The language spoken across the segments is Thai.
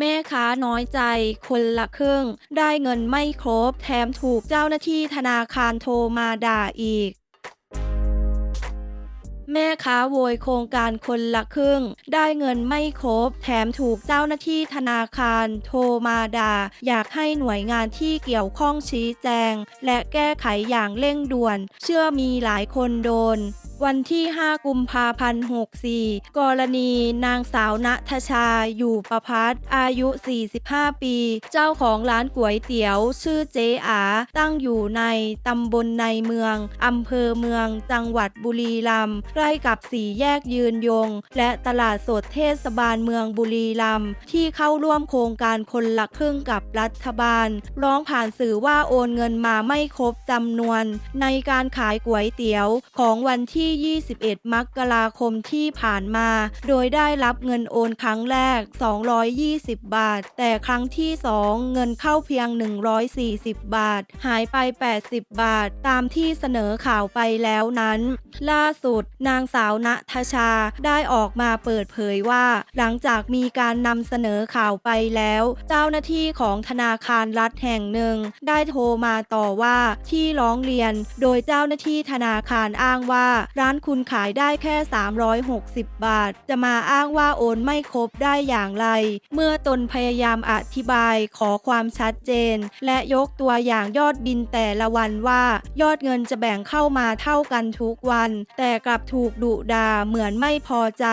แม่ค้าน้อยใจ คนละครึ่ง ได้เงินไม่ครบ แถมถูกเจ้าหน้าที่ธนาคารโทรมาด่าอีกแม่ค้าโวยโครงการคนละครึ่ง ได้เงินไม่ครบ แถมถูกเจ้าหน้าที่ธนาคาร โทรมาด่า อยากให้หน่วยงานที่เกี่ยวข้องชี้แจง และแก้ไขอย่างเร่งด่วน เชื่อมีหลายคนโดน วันที่ 5 กุมภาพันธ์ 64 กรณีนางสาวณทชา อยู่ประพัฒอายุ 45 ปี เจ้าของร้านก๋วยเตี๋ยว ชื่อเจ๊อา ตั้งอยู่ในตำบลในเมือง อำเภอเมือง จังหวัดบุรีรัมย์ ใกล้กับสี่แยกยืนยง และตลาดสดเทศบาลเมืองบุรีรัมย์ ที่เข้าร่วมโครงการคนละครึ่งกับรัฐบาล ร้องผ่านสื่อว่าโอนเงินมาไม่ครบจำนวน ในการขายก๋วยเตี๋ยวของวันที่ที่ 21 มกราคมที่ผ่านมา โดยได้รับเงินโอนครั้งแรก 220 บาท แต่ครั้งที่ 2 เงินเข้าเพียง 140 บาท หายไป 80 บาท ตามที่เสนอข่าวไปแล้วนั้น ล่าสุด นางสาวณทชาได้ออกมาเปิดเผยว่า หลังจากมีการนำเสนอข่าวไปแล้ว เจ้าหน้าที่ของธนาคารรัฐแห่งหนึ่ง ได้โทรมาต่อว่าที่ร้องเรียน โดยเจ้าหน้าที่ธนาคารอ้างว่าร้านคุณขายได้แค่ 360 บาท จะมาอ้างว่าโอนไม่ครบได้อย่างไร เมื่อตนพยายามอธิบายขอความชัดเจน และยกตัวอย่างยอดบินแต่ละวันว่า ยอดเงินจะแบ่งเข้ามาเท่ากันทุกวัน แต่กลับถูกดุดาเหมือนไม่พอใจ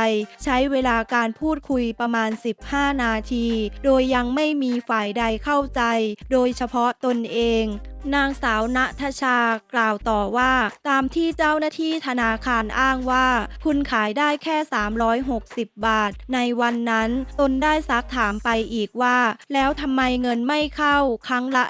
ใช้เวลาการพูดคุยประมาณ 15 นาที โดยยังไม่มีฝ่ายใดเข้าใจ โดยเฉพาะตนเอง นางสาวณทชากล่าวต่อว่า ตามที่เจ้าหน้าที่ธนาคารอ้างว่า คุณขายได้แค่ 360 บาท ในวันนั้น ตนได้ซักถามไปอีกว่า แล้วทำไมเงินไม่เข้าครั้งละ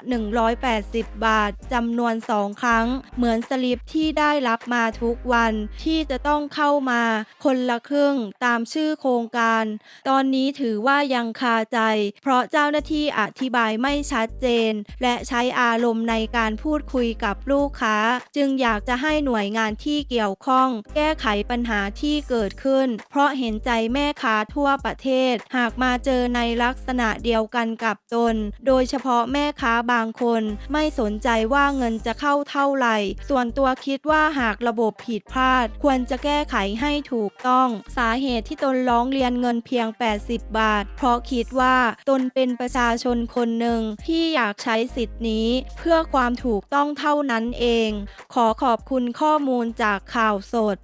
180 บาทจำนวนสองครั้ง เหมือนสลิปที่ได้รับมาทุกวันที่จะต้องเข้ามา คนละครึ่งตามชื่อโครงการ ตอนนี้ถือว่ายังคาใจ เพราะเจ้าหน้าที่อธิบายไม่ชัดเจน และใช้อารมณ์ในการพูดคุยกับลูกค้า จึงอยากจะให้หน่วยงานที่เกี่ยวข้อง แก้ไขปัญหาที่เกิดขึ้น เพราะเห็นใจแม่ค้าทั่วประเทศ หากมาเจอในลักษณะเดียวกันกับตน โดยเฉพาะแม่ค้าบางคน ไม่สนใจว่าเงินจะเข้าเท่าไหร่ ส่วนตัวคิดว่าหากระบบผิดพลาด ควรจะแก้ไขให้ถูกต้อง สาเหตุที่ตนร้องเรียนเงินเพียง 80 บาท เพราะคิดว่าตนเป็นประชาชนคนหนึ่งที่อยากใช้สิทธินี้ เพื่อความถูกต้องเท่านั้นเอง ขอขอบคุณข้อมูลจากข่าวสด